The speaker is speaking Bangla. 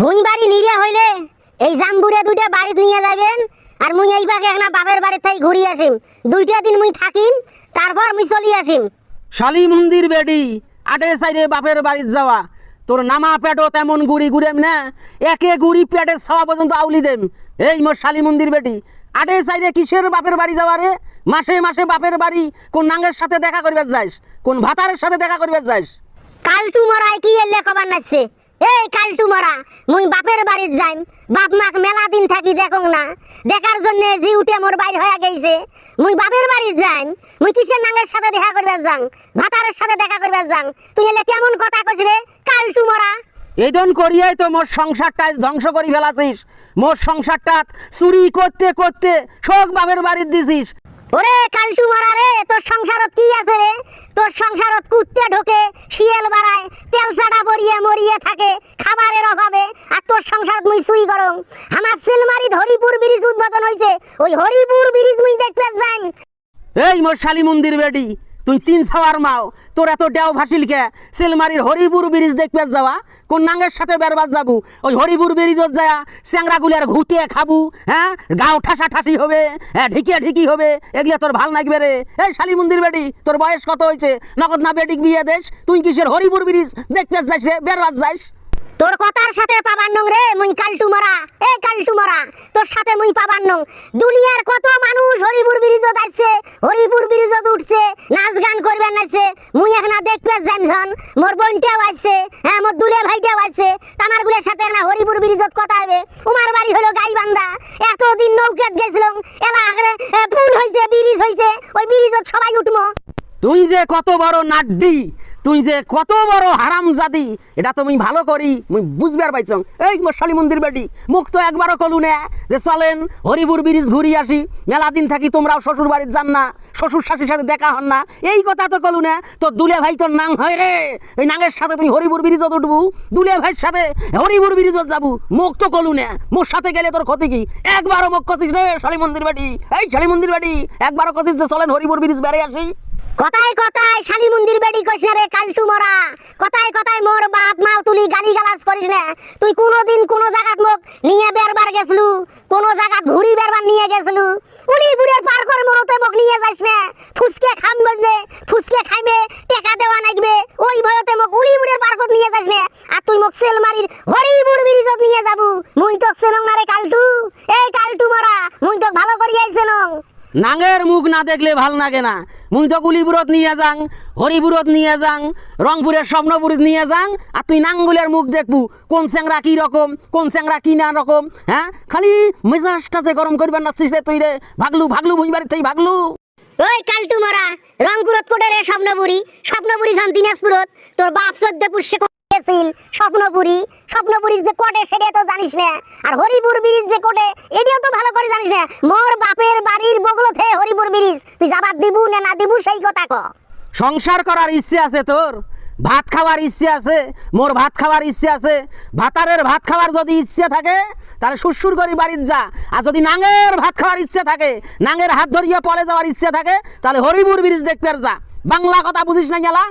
ভুঁই বাড়ি নিরে হইলে এই জাম্বুরে দুইটা বাড়িতে নিয়ে যাবেন আর মুই এই বাকে একটা বাপের বাড়ির থেকে ঘুরি আসিম। দুইটা দিন মুই থাকিম তারপর মুই চলি আসিম। শালি মন্দির বেডি আটে সাইডে বাপের বাড়ির যাওয়া। তোর নামা পেটও তেমন গুড়ি ঘুরেম না একে গুড়ি পেটে ছাওয়া পর্যন্ত আউলি দেম। এই মোর শালি মন্দির বেটি আটে সাইডে কিসের বাপের বাড়ি যাওয়া রে? মাসে মাসে বাপের বাড়ি কোন নাঙ্গের সাথে দেখা করবে যাস কোন ভাতারের সাথে দেখা করবে যাস কালটু মরাই কি এলে কবার নাচছে? এই কালটু মরা, মুই বাপের বাড়িত যাইম। বাপ মাক মেলা দিন থাকি দেখং না। দেখার জন্য জি উঠে মোর বাইর হয়ে গেছে মুই বাপের বাড়িত যাইম। মুই কিসের নাঙ্গের সাথে দেখা করবে যাং? ভাতারের সাথে দেখা করবে যাং? তুই এলে কেমন কথা কইছ রে, কালটু মরা? এই দন করিয়াই তো মোর সংসারটা ধ্বংস করি ফেলাছিস। মোর সংসারটা চুরি করতে করতে শোক বাপের বাড়ির দিছিস। ওরে কালটু মারা রে, তোর সংসারত কি আছে রে? তোর সংসারত কুত্তে ঢোকে, শিয়াল বাড়ায়, তেল চাটা বরিয়ে মরিয়ে থাকে, খাবারের অভাবে, আর তোর সংসারত মুই সুই গরম। আমার সিলমারি হরিপুর ব্রিজ উদ্বোধন হয়েছে ওই হরিপুর ব্রিজ মুই দেখতে যাই এই মোর মন্দির বেডি তুই তিন ছাওয়ার মাও, তোর এত ডেও ভাসিল কে? সেলমারির হরিপুর ব্রিজ দেখবে যাওয়া কোন নাঙ্গের সাথে বেরবাদ যাবু, ওই হরিপুর ব্রিজত যায় স্যাংরাগুলার ঘুটিয়ে খাবু হ্যাঁ? গাও ঠাসা ঠাসি হবে হ্যাঁ ঢিকিয়া ঢিকি হবে, এগুলো তোর ভালো লাগবে রে। এই শালি মন্দির বেডি তোর বয়স কত হয়েছে নগদ না বেডিক বিয়ে দেশ, তুই কিসের হরিপুর ব্রিজ দেখতে যাইস রে বেরবাদ যাইস? তোর কথার সাথে পাবার নং রে, মুই কালটু মরা, এ কালটু মরা, তোর সাথে মুই পাবার নং দুনিয়ার কত মানুষ হরিপুর ব্রিজত হরিপুর ব্রিজত উঠছে, নাচ গান করবেন নাচছে মুই এখন দেখবে যাইমছন মোর বোনটাও আছে হ্যাঁ মোর দুলে ভাইটাও আছে। তামার গুলের সাথে না হরিপুর ব্রিজত কথা হবে। উমার বাড়ি হলো গাইবান্ধা। এতদিন নৌকাত গেছিলাম, এলা আগরে ফুল হইছে ব্রিজ হইছে, ওই ব্রিজত সবাই উঠমো। তুই যে কত বড় নাড্ডি তুই যে কত বড় হারাম জাদি এটা তুমি ভালো করি, মুই বুঝবার পাইছ। এই মোর শালি মন্দির বেটি, মুখ তো একবারও কলু না, যে চলেন হরিপুর ব্রিজ ঘুরি আসি, মেলা দিন থাকি তোমরাও শ্বশুর বাড়ির যান না, শ্বশুর শাশুর সাথে দেখা হন না, এই কথা তো কলু না, তোর দুলে ভাই তোর নাম হয় রে, এই নাঙের সাথে তুমি হরিপুর ব্রিজত উঠবু, দুলে ভাইয়ের সাথে হরিপুর ব্রিজত যাবু, মুখ তো কলু না মোর সাথে গেলে তোর ক্ষতি কি? একবারও মুখ কছিস রে শালি মন্দির বাড়ি এই শালি মন্দির বাড়ি একবারও কছিস যে চলেন হরিপুর ব্রিজ বেড়ে আসি। কথায় কথায়? শালি মন্দির বেডি কইস রে কালটু মরা। কথায় কথায়? মোর বাপ মাও তুলি গালি গালাজ করিস না। তুই কোনোদিন কোনো জায়গাত মোক নিয়ে বেরবার গেছলু, কোনো জায়গাত ঘুরি বেরবার নিয়ে গেছলু। উনি বুড়ের পার করে মরতে মোক নিয়ে যাইস না। ফুসকে খাম বললে, ফুসকে খাইবে টাকা দেওয়া নাগবে ওই ভয়তে মোক উলি বুড়ের পার করে নিয়ে যাইস না। আর তুই মোক সেল মারির হরিপুর ব্রিজত নিয়ে যাবু মুই তো সেনং না রে কালটু এই কালটু মরা মুই তো ভালো করি আইছে নং নাঙের মুখ না দেখলে ভালো লাগে না। মুই তো গুলিপুরত নিয়ে যাং হরিপুরত নিয়ে যাং, রংপুরের স্বপ্নপুরত নিয়ে যাং, আর তুই নাঙ্গুলের মুখ দেখবু, কোন চ্যাংরা কি রকম, কোন চ্যাংরা কি না রকম হ্যাঁ? খালি মেজাজটা যে গরম করবার নাচ্ছিস রে তুই ভাগলু ভাগলু ভুঁইবাড়ির থেকে ভাগলু। ওই কালটু মারা, রংপুরত কোটে রে স্বপ্নপুরি স্বপ্নপুরি যান দিনাজপুরত তোর বাপ সদ্য পুষ্যে গেছিল স্বপ্নপুরি স্বপ্নপুরি যে কোটে সেটা তো জানিস না আর হরিপুর ব্রিজ যে কোটে, এটাও তো ভালো করে জানিস না মোর বাপের বাড়ির বগলতে হরিপুর ব্রিজ তুই যাবার দিবু না না দিবু সেই কথা ক সংসার করার ইচ্ছে আছে তোর? ভাত খাওয়ার ইচ্ছে আছে? মোর ভাত খাওয়ার ইচ্ছে আছে? ভাতারের ভাত খাওয়ার যদি ইচ্ছে থাকে, তাহলে সুরসুর করি বাড়ির যা। আর যদি নাঙের ভাত খাওয়ার ইচ্ছে থাকে, নাঙের হাত ধরিয়ে পলে যাওয়ার ইচ্ছে থাকে, তাহলে হরিপুর ব্রিজ দেখতে যা। বাংলা কথা বুঝিস না গেলা?